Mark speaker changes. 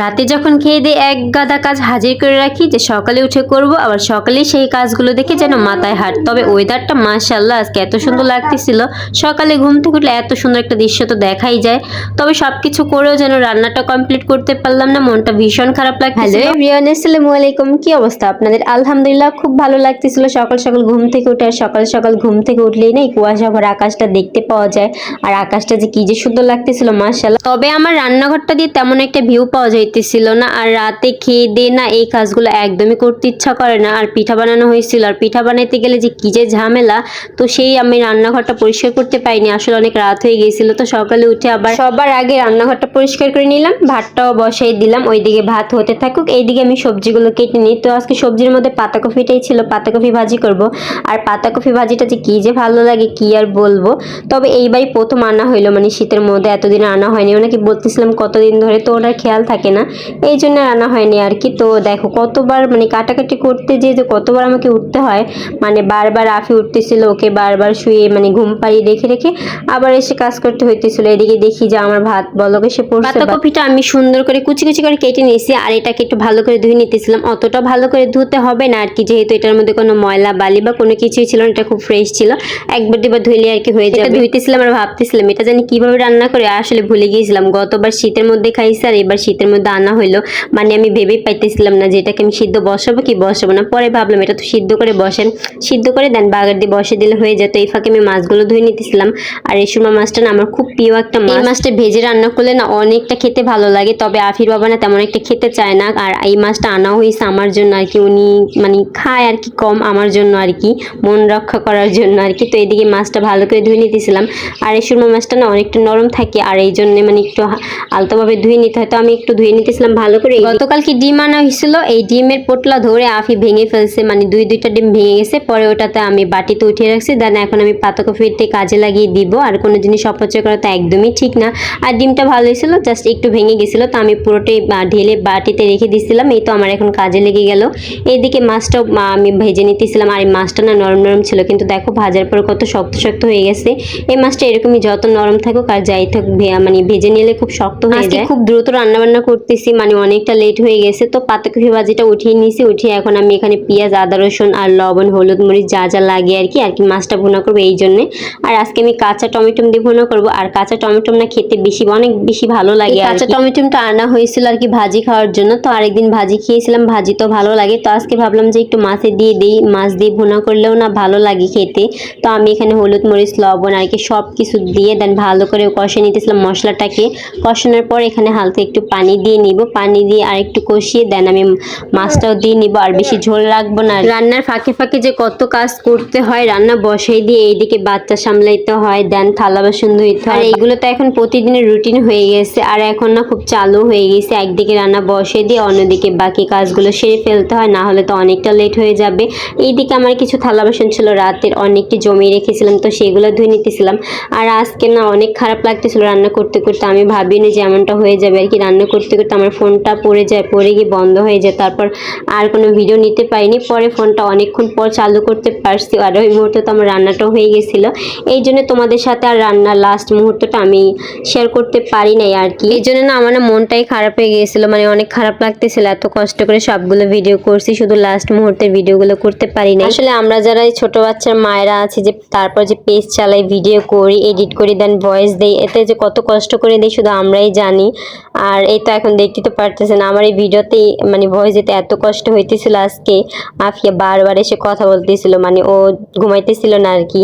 Speaker 1: রাতে যখন খেয়ে দিয়ে এক গাদা কাজ হাজির করে রাখি যে সকালে উঠে করব, আবার সকালে সেই কাজগুলো দেখে যেন মাথায় হাট। তবে ওয়েদারটা মাশাল্লাহ আজকে এত সুন্দর লাগতেছিল। সকালে ঘুম থেকে উঠলে এত সুন্দর একটা দৃশ্য তো দেখাই যায়। তবে সবকিছু করেও যেন রান্নাটা কমপ্লিট করতে পারলাম না, মনটা ভীষণ খারাপ লাগছে হ্যালো আসসালামু আলাইকুম। কি অবস্থা আপনাদের? আলহামদুলিল্লাহ খুব ভালো লাগতেছিল। সকাল সকাল ঘুম থেকে উঠে আর সকাল সকাল ঘুম থেকে উঠলেই না এই কুয়াশা ভরা আকাশটা দেখতে পাওয়া যায়। আর আকাশটা যে কি যে সুন্দর লাগতেছিল মাশাল্লাহ তবে আমার রান্নাঘরটা দিয়ে তেমন একটা ভিউ পাওয়া যাইতেছিল না, আর রাতে খেয়ে দিয়ে না, এই কাজগুলো একদমই করতে ইচ্ছা করে না। আর পিঠা বানানো হয়েছিল, আর পিঠা বানাইতে গেলে যে কি যে ঝামেলা, তো সেই আমি রান্নাঘরটা পরিষ্কার করতে পারিনি। আসলে অনেক রাত হয়ে গিয়েছিল তো সকালে উঠে আবার সবার আগে রান্নাঘরটা পরিষ্কার করে নিলাম, ভাতটাও বসাই দিলাম, ওইদিকে ভাত হতে থাকুক, এইদিকে আমি সবজিগুলো কেটে নিই। তো আজকে সবজির মধ্যে পাতাকপিটাই ছিল পাতাকপি ভাজি করব। আর পাতাকপি ভাজিটা যে কি যে ভালো লাগে, কি আর বলব? তবে এইবারই প্রথম আনা হইল মানে শীতের মধ্যে এতদিন আনা হয়নি। ওনাকে বলতেছিলাম কতদিন ধরে, তো ওনার খেয়াল থাকে না? এই জন্য আনা হয়নি আর কি। তো দেখো কতবার মানে কাটাকাটি করতে যে যে কতবার আমাকে উঠতে হয় মানে বারবার আফি উঠতেছিল ওকে বারবার শুয়ে মানে ঘুম পাড়িয়ে রেখে রেখে আবার এসে কাজ করতে হইতেছিল। এদিকে দেখি যে আমার ভাত বলকে সে পড়ছে পাতাকপিটা আমি সুন্দর করে কুচি কুচি করে কেটে নিয়েছি আর এটাকে একটু ভালো করে ধুয়ে নিতেছিলাম। অতটা ভালো করে ধুতে হবে না আর কি যেহেতু এটার মধ্যে কোনো ময়লা বালি বা কোনো কিছুই ছিল না এটা খুব ফ্রেশ ছিল। একবার দুবার ধুইলে আর কি হয়ে যাবে। ধুইতেছিলাম আর ভাবতেছিলাম এটা জানি কীভাবে রান্না করে আসলে ভুলে গিয়েছিলাম। গতবার শীতের মধ্যে খাইছি আর এবার শীতের মধ্যে আনা হইল। মানে আমি ভেবেই পাইতেছিলাম না যে এটাকে আমি সিদ্ধ বসাবো কি বসাবো না। পরে ভাবলাম এটা তো সিদ্ধ করে বসেন। সিদ্ধ করে দেন বাগার দিয়ে বসে দিলে হয়ে যেত। এই ফাঁকে আমি মাছগুলো ধুয়ে নিতেছিলাম। আর এই সুরমা মাছটা না আমার খুব প্রিয় একটা মাছ। এই মাছটা ভেজে রান্না করলে না অনেকটা খেতে ভালো লাগে। তবে আফির বাবা না তেমন একটা খেতে চায় না। আর এই মাছটা আনা হয়েছে আমার জন্য আর কি। উনি মানে খায় আর কি কম আমার জন্য আর কি। মন রক্ষা করার জন্য আর কি। তো এদিকে মাছটা ভালো করে ধুয়ে নিতেছিলাম। আর এই সুরমা মাছটা না অনেকটা নরম থাকে। আর এই জন্য মানে একটু আলতোভাবে ধুয়ে নিতে হয়। তো আমি একটু ধুয়ে নিতেছিলাম ভালো করে। গতকালকে ডিম আনা হয়েছিল? এই ডিমের পোটলা ধরে আফি ভেঙে ফেলছে। মানে দুই দুইটা ডিম ভেঙে গেছে। পরে ওটাতে আমি বাটিতে উঠিয়ে রাখছি। দেন এখন আমি পাতাকপিতে কাজে লাগিয়ে দিব। আর কোনো জিনিস অপচয় করা তো একদমই ঠিক না। আর ডিমটা ভালো হয়েছিল জাস্ট একটু ভেঙে গেছিল। তো আমি পুরোটাই ঢেলে বাটিতে রেখে দিছিলাম। এই তো আমার এখন কাজে লেগে গেল। এইদিকে মাছটাও আমি ভেজে নিতেছিলাম। আর এই মাছটা না নরম নরম ছিল। কিন্তু দেখো ভাজার পর কত শক্ত শক্ত হয়ে গেছে। এই মাছটা এরকমই যত নরম থাকুক আর যাই থাকুক মানে ভেজে নিলে খুব শক্ত হয়ে যায়। খুব দ্রুত রান্না বান্না করতেছি মানে অনেকটা লেট হয়ে গেছে। তো পাতাকপি ভাজিটা উঠিয়ে নিয়েছি উঠিয়ে এখন আমি এখানে পেঁয়াজ আদা রসুন আর লবণ হলুদ মরিচ যা যা লাগে আর কি আর কি মাছটা ভুনা করব এই জন্যে। আর আজকে আমি কাঁচা টমেটো দিয়ে ভুনা করব। আর কাঁচা টমেটো না খেতে বেশি অনেক বেশি ভালো লাগে কাঁচা টমেটোটা আনা হয়েছিল আর কি ভাজি খাওয়ার জন্য। তো আরেকদিন ভাজি খেয়েছিলাম ভাজি তো ভালো লাগে। তো আজকে ভাবলাম যে একটু মাছে দিয়ে দিই মাছ দিয়ে ভুনা করলেও না ভালো লাগে খেতে। তো আমি এখানে হলুদ মরিচ লবণ আর কি সব কিছু দিয়ে দেন ভালো করে কষে নিতেছিলাম মশলাটাকে। কষানোর পর এখানে হালকা একটু পানি দিয়ে নিব, পানি দিয়ে আর একটু কষিয়ে দেন। আমি মাছটাও দিয়ে নিব, আর বেশি ঝোল রাখব না। রান্নার ফাঁকে ফাঁকে যে কত কাজ করতে হয়, রান্না বসাই দিয়ে এইদিকে বাচ্চা সামলাইতে হয়, দেন থালা বাসন ধুইতে হয়। এইগুলো তো এখন প্রতিদিনের রুটিন হয়ে গেছে, আর এখন না খুব চালু হয়ে গেছে। একদিকে রান্না বসে দিয়ে অন্যদিকে বাকি কাজগুলো সেরে ফেলতে হয় না হলে তো অনেকটা লেট হয়ে যাবে। এইদিকে আমার কিছু থালা বাসন ছিল, রাতের অনেকটি জমিয়ে রেখেছিলাম, তো সেগুলো ধুয়ে নিতেছিলাম। আর আজকে না অনেক খারাপ লাগতেছিল রান্না করতে করতে, আমি ভাবিনি যে এমনটা হয়ে যাবে আর কি। রান্না করতে করতে আমার ফোনটা পড়ে যায়, পড়ে গিয়ে বন্ধ হয়ে যায়। তারপর আর কোনো ভিডিও নিতে পারিনি। পরে ফোনটা অনেকক্ষণ পর চালু করতে পারছি আর ওই মুহূর্তে তো আমার রান্নাটাও হয়ে গেছিল। এই জন্য তোমাদের সাথে আর রান্নার লাস্ট মুহূর্তটা আমি শেয়ার করতে পারি নাই আর কি। এই জন্য না আমার না মনটাই খারাপ হয়ে গিয়েছিল। মানে অনেক খারাপ লাগতেছিল। এত কষ্ট করে সবগুলো ভিডিও করছি। শুধু লাস্ট মুহূর্তের ভিডিওগুলো করতে পারি না আসলে আমরা যারা এই ছোট বাচ্চার মায়েরা আছে যে তারপর যে পেজ চালাই ভিডিও করি এডিট করি দেন ভয়েস দেই, এতে যে কত কষ্ট করে দিই, শুধু আমরাই জানি। আর এই তো এখন দেখতে তো পারতেছেন আমার এই ভিডিওতে মানে ভয়েস যেতে এত কষ্ট হইতেছিল আজকে। আফিয়া বারবার এসে কথা বলতেছিল মানে ও ঘুমাইতেছিল না আর কি।